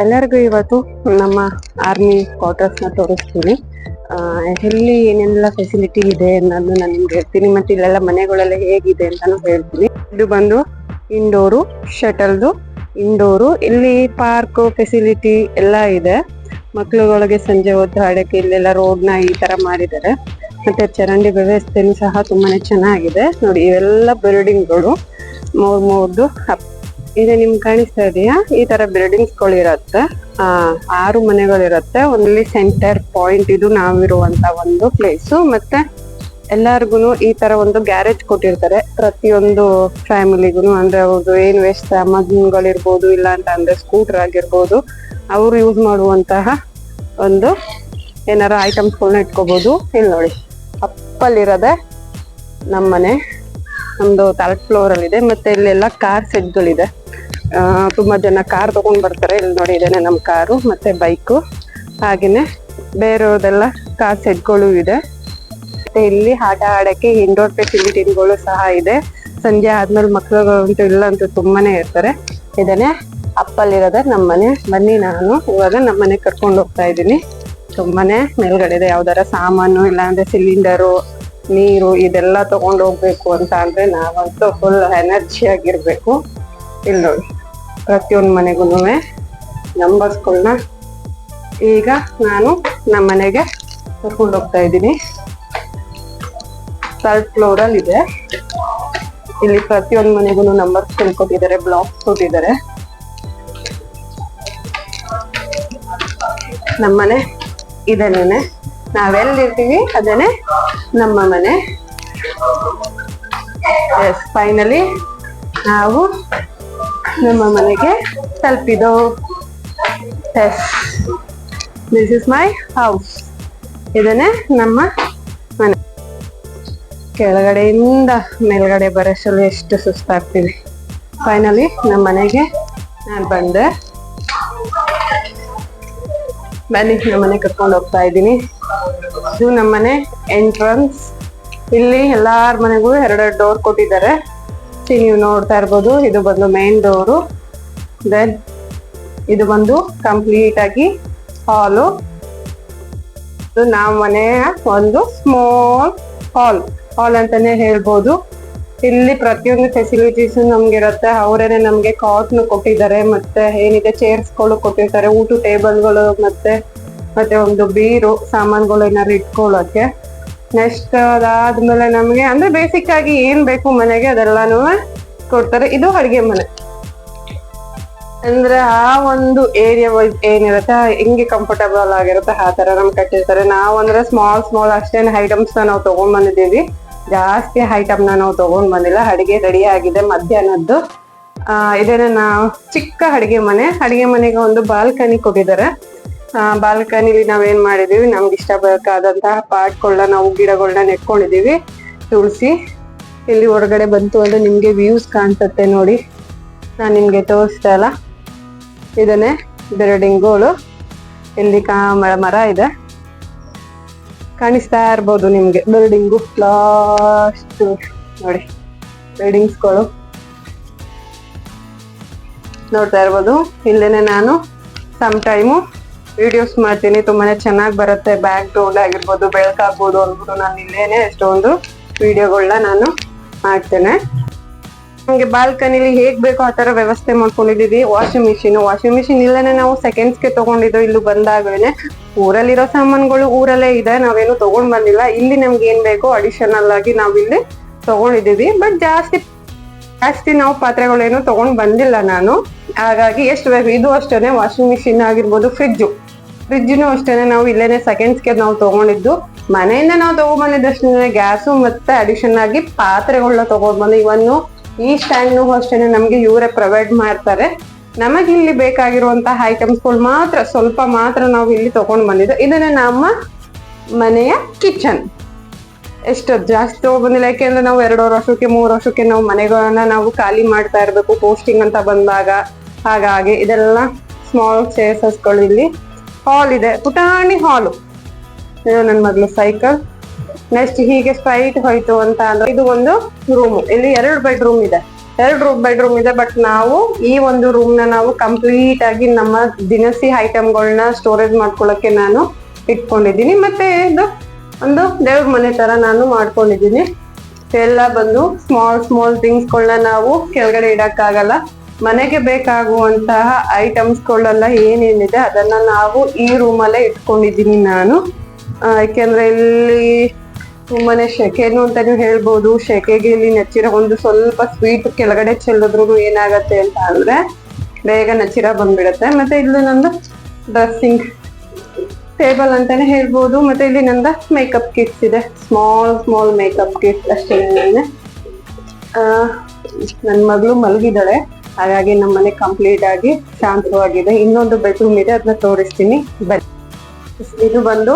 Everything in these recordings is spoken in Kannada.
ಎಲ್ಲರಿಗೂ ಇವತ್ತು ನಮ್ಮ ಆರ್ಮಿ ಕ್ವಾರ್ಟರ್ಸ್ನ ತೋರಿಸ್ತೀನಿ. ಎಲ್ಲಿ ಏನೆಲ್ಲ ಫೆಸಿಲಿಟಿ ಇದೆ ಅನ್ನೋದು ನಾನು ನಿಮ್ಗೆ ಹೇಳ್ತೀನಿ. ಮತ್ತೆ ಇಲ್ಲೆಲ್ಲ ಮನೆಗಳೆಲ್ಲ ಹೇಗಿದೆ ಅಂತಾನು ಹೇಳ್ತೀನಿ. ಇದು ಬಂದು ಇಂಡೋರು ಶಟಲ್ದು ಇಂಡೋರು ಇಲ್ಲಿ ಪಾರ್ಕ್ ಫೆಸಿಲಿಟಿ ಎಲ್ಲ ಇದೆ. ಮಕ್ಳುಗಳಿಗೆ ಸಂಜೆ ಹೊತ್ತು ಆಡಕ್ಕೆ ಇಲ್ಲೆಲ್ಲ ರೋಡ್ನ ಈ ತರ ಮಾಡಿದ್ದಾರೆ. ಮತ್ತೆ ಚರಂಡಿ ವ್ಯವಸ್ಥೆನೂ ಸಹ ತುಂಬಾನೇ ಚೆನ್ನಾಗಿದೆ. ನೋಡಿ, ಇವೆಲ್ಲ ಬಿಲ್ಡಿಂಗ್ಗಳು ಮೂರ್ ಮೂರ್ದು ಇದು ನಿಮ್ಗೆ ಕಾಣಿಸ್ತಾ ಇದೆಯಾ? ಈ ತರ ಬಿಲ್ಡಿಂಗ್ಸ್ಗಳು ಇರತ್ತೆ ಆರು ಮನೆಗಳಿರತ್ತೆ. ಒಂದಲ್ಲಿ ಸೆಂಟರ್ ಪಾಯಿಂಟ್ ಇದು ನಾವಿರುವಂತ ಒಂದು ಪ್ಲೇಸ್ ಮತ್ತೆ ಎಲ್ಲಾರ್ಗು ಈ ತರ ಒಂದು ಗ್ಯಾರೇಜ್ ಕೊಟ್ಟಿರ್ತಾರೆ. ಪ್ರತಿಯೊಂದು ಫ್ಯಾಮಿಲಿಗೂ ಅಂದ್ರೆ ಅವ್ರದ್ದು ಏನ್ ವೇಸ್ಟ್ ಸಾಮಾನುಗಳಿರ್ಬೋದು ಇಲ್ಲ ಅಂತ ಅಂದ್ರೆ ಸ್ಕೂಟರ್ ಆಗಿರ್ಬೋದು, ಅವ್ರು ಯೂಸ್ ಮಾಡುವಂತಹ ಒಂದು ಏನಾರ ಐಟಮ್ಸ್ ಗಳನ್ನ ಇಟ್ಕೋಬಹುದು ಇಲ್ಲಿ ನೋಡಿ, ಅಪ್ಪಲ್ಲಿರೋದೆ ನಮ್ಮನೆ. ನಮ್ದು ಥರ್ಡ್ ಫ್ಲೋರ್ ಅಲ್ಲಿ ಇದೆ. ಮತ್ತೆ ಇಲ್ಲೆಲ್ಲ ಕಾರ್ ಸೆಟ್ಗಳಿದೆ ತುಂಬಾ ಜನ ಕಾರ್ ತಗೊಂಡ್ ಬರ್ತಾರೆ. ಇಲ್ಲಿ ನೋಡಿ ಇದೇನೆ ನಮ್ ಕಾರು ಮತ್ತೆ ಬೈಕು ಹಾಗೇನೆ ಬೇರೆಯವ್ರದೆಲ್ಲ ಕಾರ್ ಸೆಟ್ಗಳು ಇದೆ. ಮತ್ತೆ ಇಲ್ಲಿ ಆಟ ಆಡಕ್ಕೆ ಇಂಡೋರ್ ಫೆಸಿಲಿಟಿಗಳು ಸಹ ಇದೆ. ಸಂಜೆ ಆದ್ಮೇಲೆ ಮಕ್ಕಳುಗಳಂತೂ ಇಲ್ಲ ಅಂತ ತುಂಬಾನೇ ಇರ್ತಾರೆ. ಇದೇನೆ ಅಪ್ಪಲ್ಲಿರೋದೆ ನಮ್ಮನೆ ಬನ್ನಿ ನಾನು. ಇವಾಗ ನಮ್ಮನೆ ಕರ್ಕೊಂಡು ಹೋಗ್ತಾ ಇದ್ದೀನಿ. ತುಂಬಾನೇ ಮೇಲ್ಗಡೆ ಇದೆ. ಯಾವ್ದಾರ ಸಾಮಾನು, ಇಲ್ಲಾಂದ್ರೆ ಸಿಲಿಂಡರು ನೀರು ಇದೆಲ್ಲ ತಗೊಂಡು ಹೋಗ್ಬೇಕು ಅಂತ ಅಂದ್ರೆ ನಾವಂತೂ ಫುಲ್ ಎನರ್ಜಿ ಆಗಿರ್ಬೇಕು. ಇಲ್ಲಿ ನೋಡಿ, ಪ್ರತಿಯೊಂದು ಮನೆಗೂ ನಂಬರ್ಸ್ಗಳನ್ನ ಈಗ ನಾನು ನಮ್ಮ ಮನೆಗೆ ಕರ್ಕೊಂಡು ಹೋಗ್ತಾ ಇದ್ದೀನಿ. ಥರ್ಡ್ ಫ್ಲೋರ್ ಇದೆ. ಇಲ್ಲಿ ಪ್ರತಿಯೊಂದು ಮನೆಗೂ ನಂಬರ್ಸ್ ಕೊಟ್ಟಿದ್ದಾರೆ ಬ್ಲಾಕ್ ಕೊಟ್ಟಿದ್ದಾರೆ. ನಮ್ಮನೆ ಇದನ್ನೇನೆ ನಾವೆಲ್ಲಿರ್ತೀವಿ ಅದನ್ನೇ ನಮ್ಮ ಮನೆ. ಎಸ್ ಫೈನಲಿ ನಾವು ನಮ್ಮ ಮನೆಗೆ ತಲುಪಿದೋ. Yes this is my house ಇದನ್ನೇ ನಮ್ಮ ಮನೆ. ಕೆಳಗಡೆಯಿಂದ ಮೇಲ್ಗಡೆ ಬರೋಸಲು ಎಷ್ಟು ಸುಸ್ತಾಗ್ತೀವಿ ಫೈನಲಿ ನಮ್ಮ ಮನೆಗೆ ನಾನು ಬಂದೆ. ಬನ್ನಿ, ನಮ್ಮ ಮನೆ ಕರ್ಕೊಂಡು ಹೋಗ್ತಾ ಇದ್ದೀನಿ. ಇದು ನಮ್ಮನೆ ಎಂಟ್ರನ್ಸ್ ಇಲ್ಲಿ ಎಲ್ಲಾರ ಮನೆಗೂ ಎರಡೆರಡು ಡೋರ್ ಕೊಟ್ಟಿದ್ದಾರೆ. ನೀವು ನೋಡ್ತಾ ಇರ್ಬೋದು, ಇದು ಬಂದು ಮೇನ್ ಡೋರು ದೆನ್ ಇದು ಬಂದು ಕಂಪ್ಲೀಟ್ ಆಗಿ ಹಾಲು ಇದು ನಮ್ಮ ಮನೆಯ ಒಂದು ಸ್ಮಾಲ್ ಹಾಲ್ ಹಾಲ್ ಅಂತಾನೆ ಹೇಳ್ಬೋದು. ಇಲ್ಲಿ ಪ್ರತಿಯೊಂದು ಫೆಸಿಲಿಟೀಸ್ ನಮ್ಗೆ ಇರುತ್ತೆ. ಅವರೇನೆ ನಮ್ಗೆ ಕಾಟ್ನು ಕೊಟ್ಟಿದ್ದಾರೆ. ಮತ್ತೆ ಏನಿದೆ ಚೇರ್ಸ್ಗಳು ಕೊಟ್ಟಿರ್ತಾರೆ. ಊಟ ಟೇಬಲ್ಗಳು ಮತ್ತೆ ಮತ್ತೆ ಒಂದು ಬೀರು ಸಾಮಾನುಗಳು ಏನಾದ್ರು ಇಟ್ಕೊಳ್ಳೋಕೆ ನೆಕ್ಸ್ಟ್ ಅದಾದ್ಮೇಲೆ ನಮಗೆ ಅಂದ್ರೆ ಬೇಸಿಕ್ ಆಗಿ ಏನ್ ಬೇಕು ಮನೆಗೆ ಅದೆಲ್ಲಾನು ಕೊಡ್ತಾರೆ. ಇದು ಅಡಿಗೆ ಮನೆ. ಅಂದ್ರೆ ಆ ಒಂದು ಏರಿಯಾ ವೈಸ್ ಏನಿರುತ್ತೆ, ಹೆಂಗೆ ಕಂಫರ್ಟಬಲ್ ಆಗಿರುತ್ತೆ, ಆ ತರ ನಮ್ಗೆ ಕಟ್ಟಿರ್ತಾರೆ. ನಾವು ಅಂದ್ರೆ ಸ್ಮಾಲ್ ಸ್ಮಾಲ್ ಅಷ್ಟೇನು ಐಟಮ್ಸ್ ನಾವು ತಗೊಂಡ್ ಬಂದಿದ್ದೀವಿ. ಜಾಸ್ತಿ ಐಟಮ್ನ ನಾವು ತಗೊಂಡ್ ಬಂದಿಲ್ಲ. ಅಡಿಗೆ ರೆಡಿ ಆಗಿದೆ ಮಧ್ಯಾಹ್ನದ್ದು. ಆ, ಇದೇನೆ ನಾವು ಚಿಕ್ಕ ಅಡಿಗೆ ಮನೆ. ಅಡಿಗೆ ಮನೆಗೆ ಒಂದು ಬಾಲ್ಕನಿ ಕೊಟ್ಟಿದ್ದಾರೆ. ಬಾಲ್ಕನಿಲಿ ನಾವೇನ್ ಮಾಡಿದೀವಿ? ನಮ್ಗೆ ಇಷ್ಟ ಬೇಕಾದಂತಹ ಪಾಟ್ಗಳನ್ನ ನಾವು ಗಿಡಗಳನ್ನ ನೆಟ್ಕೊಂಡಿದೀವಿ. ತುಳಸಿ, ಇಲ್ಲಿ ಹೊರಗಡೆ ಬಂತು ಅಂದ್ರೆ ನಿಮ್ಗೆ ವ್ಯೂಸ್ ಕಾಣಿಸುತ್ತೆ ನೋಡಿ. ನಾನು ನಿಮ್ಗೆ ತೋರಿಸ್ತಾ ಇಲ್ಲ ಇದನ್ನೇ ಬೆರಡಿಂಗೋಳು ಇಲ್ಲಿ ಕಾ, ಮರ ಇದೆ. ಕಾಣಿಸ್ತಾ ಇರ್ಬೋದು ನಿಮ್ಗೆ. ಬಿಲ್ಡಿಂಗು ಲಾಸ್ಟ್ ನೋಡಿ. ಬಿಲ್ಡಿಂಗ್ಸ್ಗಳು. ನೋಡ್ತಾ ಇರ್ಬೋದು. ಇಲ್ಲೇನೆ ನಾನು. Some time. ವಿಡಿಯೋಸ್ ಮಾಡ್ತೀನಿ, ತುಂಬಾನೇ ಚೆನ್ನಾಗಿ ಬರುತ್ತೆ. ಬ್ಯಾಕ್ ಗ್ರೌಂಡ್ ಆಗಿರ್ಬೋದು ಬೆಳಕಾಗ್ಬೋದು ಅಂದ್ಬಿಟ್ಟು ನಾನು ಇಲ್ಲೇನೆ ಎಷ್ಟೊಂದು ವಿಡಿಯೋಗಳನ್ನ ನಾನು ಮಾಡ್ತೇನೆ. ನಮಗೆ ಬಾಲ್ಕನಿಲಿ ಹೇಗ್ ಬೇಕೋ ಆ ತರ ವ್ಯವಸ್ಥೆ ಮಾಡ್ಕೊಂಡಿದೀವಿ. ವಾಷಿಂಗ್ ಮಿಷಿನ್ ವಾಷಿಂಗ್ ಮಿಷಿನ್ ಇಲ್ಲೇನೆ ನಾವು ಸೆಕೆಂಡ್ಸ್ಗೆ ತಗೊಂಡಿದ್ದು ಇಲ್ಲಿ ಬಂದಾಗಲೇನೆ. ಊರಲ್ಲಿರೋ ಸಾಮಾನುಗಳು ಊರಲ್ಲೇ ಇದೆ, ನಾವೇನು ತಗೊಂಡ್ ಬಂದಿಲ್ಲ. ಇಲ್ಲಿ ನಮ್ಗೆ ಏನ್ ಬೇಕೋ ಅಡಿಷನಲ್ ಆಗಿ ನಾವಿಲ್ಲಿ ತಗೊಂಡಿದೀವಿ ಬಟ್ ಜಾಸ್ತಿ ಜಾಸ್ತಿ ನಾವು ಪಾತ್ರೆಗಳೇನು ತಗೊಂಡ್ ಬಂದಿಲ್ಲ ನಾನು. ಹಾಗಾಗಿ ಎಷ್ಟು ಬೇಕು ಇದು ಅಷ್ಟೇ ವಾಷಿಂಗ್ ಮಿಷಿನ್ ಆಗಿರ್ಬೋದು ಫ್ರಿಜ್ಜು ಫ್ರಿಜ್ಜನ್ನು ಅಷ್ಟೇ ನಾವು ಇಲ್ಲೇನೆ ಸೆಕೆಂಡ್ಸ್ಗೆ ನಾವು ತಗೊಂಡಿದ್ದು. ಮನೆಯಿಂದ ನಾವು ತೊಗೊಂಡ್ಬಂದಿದ್ದಷ್ಟೇ ಗ್ಯಾಸು ಮತ್ತೆ ಅಡಿಷನ್ ಆಗಿ ಪಾತ್ರೆಗಳನ್ನ ತೊಗೊಂಡ್ಬಂದು ಇವನ್ನು ಈ ಸ್ಟ್ಯಾಂಡ್ ಅಷ್ಟೇ ನಮಗೆ ಇವರೇ ಪ್ರೊವೈಡ್ ಮಾಡ್ತಾರೆ. ನಮಗೆ ಇಲ್ಲಿ ಬೇಕಾಗಿರುವಂತಹ ಐಟಮ್ಸ್ಗಳು ಮಾತ್ರ ಸ್ವಲ್ಪ ಮಾತ್ರ ನಾವು ಇಲ್ಲಿ ತೊಗೊಂಡು ಬಂದಿದ್ದು ಇದನ್ನ ನಮ್ಮ ಮನೆಯ ಕಿಚನ್ ಎಷ್ಟು ಜಾಸ್ತಿ ತಗೊಬಂದಿಲ್ಲ ಯಾಕೆಂದ್ರೆ ನಾವು ಎರಡು ವರ್ಷಕ್ಕೆ, ಮೂರು ವರ್ಷಕ್ಕೆ ನಾವು ಮನೆಗಳನ್ನ ನಾವು ಖಾಲಿ ಮಾಡ್ತಾ ಇರಬೇಕು. ಪೋಸ್ಟಿಂಗ್ ಅಂತ ಬಂದಾಗ ಹಾಗಾಗಿ ಇದೆಲ್ಲ ಸ್ಮಾಲ್ ಚೇರ್ಸಸ್ಗಳು ಇಲ್ಲಿ. ಹಾಲ್ ಇದೆ. ಪುಟಾಣಿ ಹಾಲು ನನ್ನ ಮೊದಲು ಸೈಕಲ್ ನೆಕ್ಸ್ಟ್ ಹೀಗೆ ಸ್ಟ್ರೈಟ್ ಹೋಯ್ತು ಅಂತ ಅಂದ್ರೆ ಇದು ಒಂದು ರೂಮು ಇಲ್ಲಿ ಎರಡು ಬೆಡ್ರೂಮ್ ಇದೆ. ಎರಡು ರೂಮ್ ಬೆಡ್ರೂಮ್ ಇದೆ ಬಟ್ ನಾವು ಈ ಒಂದು ರೂಮ್ನ ನಾವು ಕಂಪ್ಲೀಟ್ ಆಗಿ ನಮ್ಮ ದಿನಸಿ ಐಟಮ್ಗಳನ್ನ ಸ್ಟೋರೇಜ್ ಮಾಡ್ಕೊಳ್ಳೋಕೆ ನಾನು ಇಟ್ಕೊಂಡಿದ್ದೀನಿ. ಮತ್ತೆ ಇದು ಒಂದು ದೇವ್ರ ಮನೆ ತರ ನಾನು ಮಾಡ್ಕೊಂಡಿದ್ದೀನಿ. ಎಲ್ಲ ಬಂದು ಸ್ಮಾಲ್ ಸ್ಮಾಲ್ ಥಿಂಗ್ಸ್ಗಳನ್ನ ನಾವು ಕೆಳಗಡೆ ಇಡಕ್ಕಾಗಲ್ಲ. ಮನೆಗೆ ಬೇಕಾಗುವಂತಹ ಐಟಮ್ಸ್ಗಳೆಲ್ಲ ಏನೇನಿದೆ ಅದನ್ನ ನಾವು ಈ ರೂಮಲ್ಲೇ ಇಟ್ಕೊಂಡಿದ್ದೀನಿ ನಾನು. ಯಾಕೆಂದ್ರೆ ಇಲ್ಲಿ ತುಂಬಾನೇ ಶೆಕೆನು ನೀವು ಹೇಳ್ಬೋದು, ಶೆಕೆಗೆ ಇಲ್ಲಿ ನೆಚ್ಚಿರೋ ಒಂದು ಸ್ವಲ್ಪ ಸ್ವೀಟ್ ಕೆಳಗಡೆ ಚೆಲ್ಲಿದ್ರು ಏನಾಗತ್ತೆ ಅಂತ ಅಂದ್ರೆ ಬೇಗ ನಚ್ಚಿರ ಬಂದ್ಬಿಡತ್ತೆ. ಮತ್ತೆ ಇಲ್ಲಿ ನಂದು ಡ್ರೆಸ್ಸಿಂಗ್ ಟೇಬಲ್ ಅಂತಾನೆ ಹೇಳ್ಬೋದು, ಮತ್ತೆ ಇಲ್ಲಿ ನಂದ ಮೇಕಪ್ ಕಿಟ್ಸ್ ಇದೆ. ಸ್ಮಾಲ್ ಸ್ಮಾಲ್ ಮೇಕಪ್ ಕಿಟ್ಸ್ ಅಷ್ಟೇ. ನನ್ನ ಮಗಳು ಮಲಗಿದ್ದಾಳೆ. ಹಾಗಾಗಿ ನಮ್ಮ ಮನೆ ಕಂಪ್ಲೀಟ್ ಆಗಿ ಶಾಂತವಾಗಿದೆ. ಇನ್ನೊಂದು ಬೆಡ್ರೂಮ್ ಇದೆ ಅದನ್ನ ತೋರಿಸ್ತೀನಿ. ಬನ್ನಿ. ಇದು ಬಂದು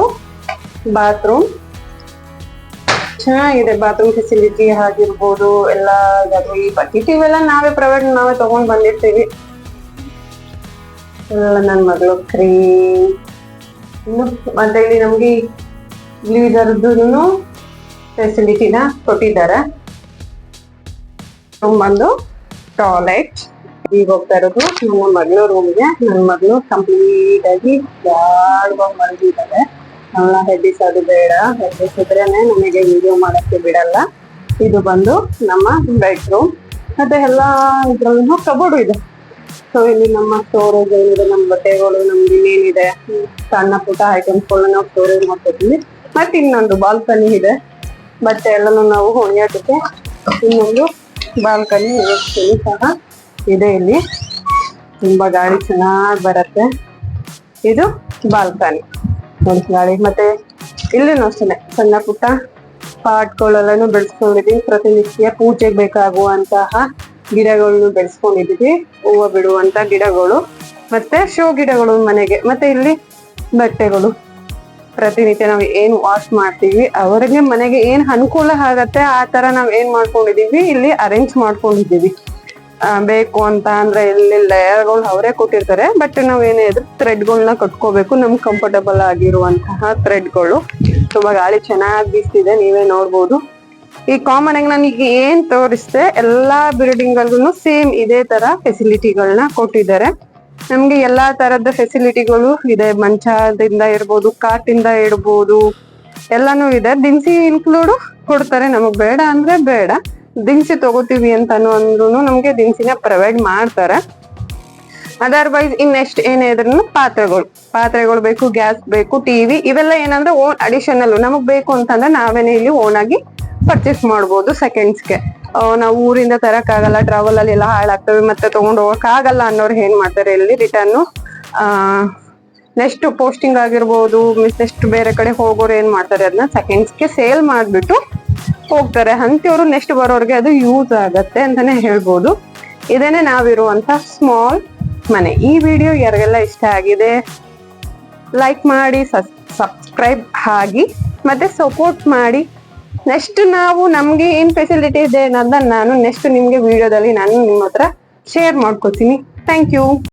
ಬಾತ್ರೂಮ್ ಚೆನ್ನಾಗಿದೆ ಬಾತ್ರೂಮ್ ಫೆಸಿಲಿಟಿ ಆಗಿರ್ಬೋದು, ಎಲ್ಲ ಇದಾವೆ ಈ ಬಕೆಟ್ ಇವೆಲ್ಲ ನಾವೇ ಪ್ರೈವೇಟ್ ನಾವೇ ತಗೊಂಡ್ ಬಂದಿರ್ತೀವಿ. ಎಲ್ಲ ನನ್ನ ಮಗಳು ಕ್ರೀಮ್ ಇನ್ನು ಮತ್ತೆ ಇಲ್ಲಿ ನಮ್ಗೆ ಗ್ಲೀಸರ್ದು ಫೆಸಿಲಿಟಿನ ಕೊಟ್ಟಿದ್ದಾರೆ. ಬಂದು ಟಾಯ್ಲೆಟ್. ಈಗ ಹೋಗ್ತಾ ಇರೋದು ನನ್ನ ಮಗಳು ರೂಮ್ಗೆ ನನ್ನ ಮಗಳು ಕಂಪ್ಲೀಟ್ ಆಗಿ ಜಾಡ್ವಾಗಿ ಮಲಗಿದ್ದಾರೆ ಅವಳ ಹೆಡ್ಡಿಸೋದು ಬೇಡ. ಹೆಡ್ಡಿಸಿದ್ರೇನೆ ನಮಗೆ ವಿಡಿಯೋ ಮಾಡಕ್ಕೆ ಬಿಡಲ್ಲ. ಇದು ಬಂದು ನಮ್ಮ ಬೆಡ್ರೂಮ್ ಮತ್ತೆ ಎಲ್ಲ ಇದ್ರಲ್ಲೂ ಕಬೋರ್ಡು ಇದೆ. ಸೊ ಇಲ್ಲಿ ನಮ್ಮ ಸ್ಟೋರೇಜ್ ಏನಿದೆ, ನಮ್ಮ ಬಟ್ಟೆಗಳು ನಮ್ಗೆ ಇನ್ನೇನಿದೆ. ಸಣ್ಣ ಪುಟ್ಟ ಐಟಮ್ಸ್ಗಳನ್ನ ನಾವು ಸ್ಟೋರೇಜ್ ಮಾಡ್ಕೊತೀವಿ. ಮತ್ತೆ ಇನ್ನೊಂದು ಬಾಲ್ಕನಿ ಇದೆ. ಬಟ್ಟೆ ಎಲ್ಲನೂ ನಾವು ಹೊಣೆಯೋದಕ್ಕೆ ಇನ್ನೊಂದು ಬಾಲ್ಕನಿ ಸಹ ಇದೆ ಇಲ್ಲಿ. ತುಂಬ ಗಾಳಿ ಚೆನ್ನಾಗಿ ಬರುತ್ತೆ. ಇದು ಬಾಲ್ಕನಿ. ಗಾಳಿ. ಮತ್ತೆ ಇಲ್ಲಿನೂ ಅಷ್ಟೇ ಸಣ್ಣ ಪುಟ್ಟ ಪಾಟ್ಗಳೆಲ್ಲನೂ ಬೆಳೆಸ್ಕೊಂಡಿದೀವಿ. ಪ್ರತಿನಿತ್ಯ ಪೂಜೆಗೆ ಬೇಕಾಗುವಂತಹ ಗಿಡಗಳನ್ನು ಬೆಳೆಸ್ಕೊಂಡಿದ್ದೀವಿ ಹೂವು ಬಿಡುವಂತ ಗಿಡಗಳು. ಮತ್ತೆ ಶೋ ಗಿಡಗಳು ಮನೆಗೆ. ಮತ್ತೆ ಇಲ್ಲಿ ಬಟ್ಟೆಗಳು. ಪ್ರತಿನಿತ್ಯ ನಾವು ಏನ್ ವಾಶ್ ಮಾಡ್ತೀವಿ, ಅವರಿಗೆ ಮನೆಗೆ ಏನ್ ಅನುಕೂಲ ಆಗತ್ತೆ, ಆ ತರ ನಾವ್ ಏನ್ ಮಾಡ್ಕೊಂಡಿದೀವಿ, ಇಲ್ಲಿ ಅರೇಂಜ್ ಮಾಡ್ಕೊಂಡಿದೀವಿ. ಬೇಕು ಅಂತ ಅಂದ್ರೆ ಇಲ್ಲಿ ಲೇಯರ್ಗಳು ಅವರೇ ಕೊಟ್ಟಿರ್ತಾರೆ ಬಟ್ ನಾವ್ ಥ್ರೆಡ್ ಥ್ರೆಡ್ಗಳನ್ನ ಕಟ್ಕೋಬೇಕು ನಮ್ಗೆ ಕಂಫರ್ಟಬಲ್ ಆಗಿರುವಂತಹ ಥ್ರೆಡ್ಗಳು ತುಂಬಾ ಗಾಳಿ ಚೆನ್ನಾಗಿ ಬೀಸ್ತಿದೆ, ನೀವೇ ನೋಡ್ಬೋದು. ಈ ಕಾಮನ್ ಆಗಿ ನಾನು ಈಗ ಏನ್ ತೋರಿಸ್ದೆ, ಎಲ್ಲಾ ಬಿಲ್ಡಿಂಗ್ ಸೇಮ್ ಇದೇ ತರ ಫೆಸಿಲಿಟಿಗಳನ್ನ ಕೊಟ್ಟಿದ್ದಾರೆ. ನಮ್ಗೆ ಎಲ್ಲಾ ತರದ ಫೆಸಿಲಿಟಿಗಳು ಇದೆ. ಮಂಚದಿಂದ ಇರ್ಬೋದು, ಕಾಟಿಂದ ಇಡ್ಬೋದು, ಎಲ್ಲಾನು ಇದೆ. ದಿನಸಿ ಇನ್ಕ್ಲೂಡ್ ಕೊಡ್ತಾರೆ. ನಮಗ್ ಬೇಡ ಅಂದ್ರೆ ಬೇಡ. ದಿನಸಿ ತಗೋತೀವಿ ಅಂತ ಅಂದ್ರೂ ನಮ್ಗೆ ದಿನಸಿನ ಪ್ರೊವೈಡ್ ಮಾಡ್ತಾರೆ. ಅದರ್ವೈಸ್ ಇನ್ನೆಷ್ಟು ಏನೇ ಇದ್ರೂ ಪಾತ್ರೆಗಳು. ಪಾತ್ರೆಗಳು ಬೇಕು, ಗ್ಯಾಸ್ ಬೇಕು ಟಿವಿ ಇವೆಲ್ಲ ಏನಂದ್ರೆ ಓನ್ ಅಡಿಷನಲ್ ನಮಗ್ ಬೇಕು ಅಂತಂದ್ರೆ ನಾವೇನೆ ಇಲ್ಲಿ ಓನ್ ಆಗಿ ಪರ್ಚೇಸ್ ಮಾಡ್ಬೋದು ಸೆಕೆಂಡ್ಸ್ಗೆ ನಾವು ಊರಿಂದ ತರೋಕ್ಕಾಗಲ್ಲ ಟ್ರಾವೆಲ್ ಅಲ್ಲಿ ಎಲ್ಲ ಹಾಳಾಗ್ತವೆ, ಮತ್ತೆ ತೊಗೊಂಡು ಹೋಗೋಕ್ಕಾಗಲ್ಲ ಅನ್ನೋರು ಏನ್ ಮಾಡ್ತಾರೆ ಇಲ್ಲಿ ರಿಟರ್ನ್ ನೆಕ್ಸ್ಟ್ ಪೋಸ್ಟಿಂಗ್ ಆಗಿರ್ಬೋದು ನೆಕ್ಸ್ಟ್ ಬೇರೆ ಕಡೆ ಹೋಗೋರು ಏನ್ ಮಾಡ್ತಾರೆ ಅದನ್ನ ಸೆಕೆಂಡ್ಸ್ಗೆ ಸೇಲ್ ಮಾಡಿಬಿಟ್ಟು ಹೋಗ್ತಾರೆ. ಅಂತಿಯವರು ನೆಕ್ಸ್ಟ್ ಬರೋರಿಗೆ ಅದು ಯೂಸ್ ಆಗತ್ತೆ ಅಂತಾನೆ ಹೇಳ್ಬೋದು. ಇದೇನೆ ನಾವಿರುವಂತ ಸ್ಮಾಲ್ ಮನೆ. ಈ ವಿಡಿಯೋ ಯಾರಿಗೆಲ್ಲ ಇಷ್ಟ ಆಗಿದೆ ಲೈಕ್ ಮಾಡಿ ಸಬ್ಸ್ಕ್ರೈಬ್ ಆಗಿ, ಮತ್ತೆ ಸಪೋರ್ಟ್ ಮಾಡಿ. ನೆಕ್ಸ್ಟ್ ನಾವು ನಮ್ಗೆ ಏನ್ ಫೆಸಿಲಿಟಿ ಇದೆ ಅನ್ನೋದನ್ನ ನಾನು ನೆಕ್ಸ್ಟ್ ನಿಮ್ಗೆ ವಿಡಿಯೋದಲ್ಲಿ ನಾನು ನಿಮ್ಮ ಹತ್ರ ಶೇರ್ ಮಾಡ್ಕೋತೀನಿ. Thank you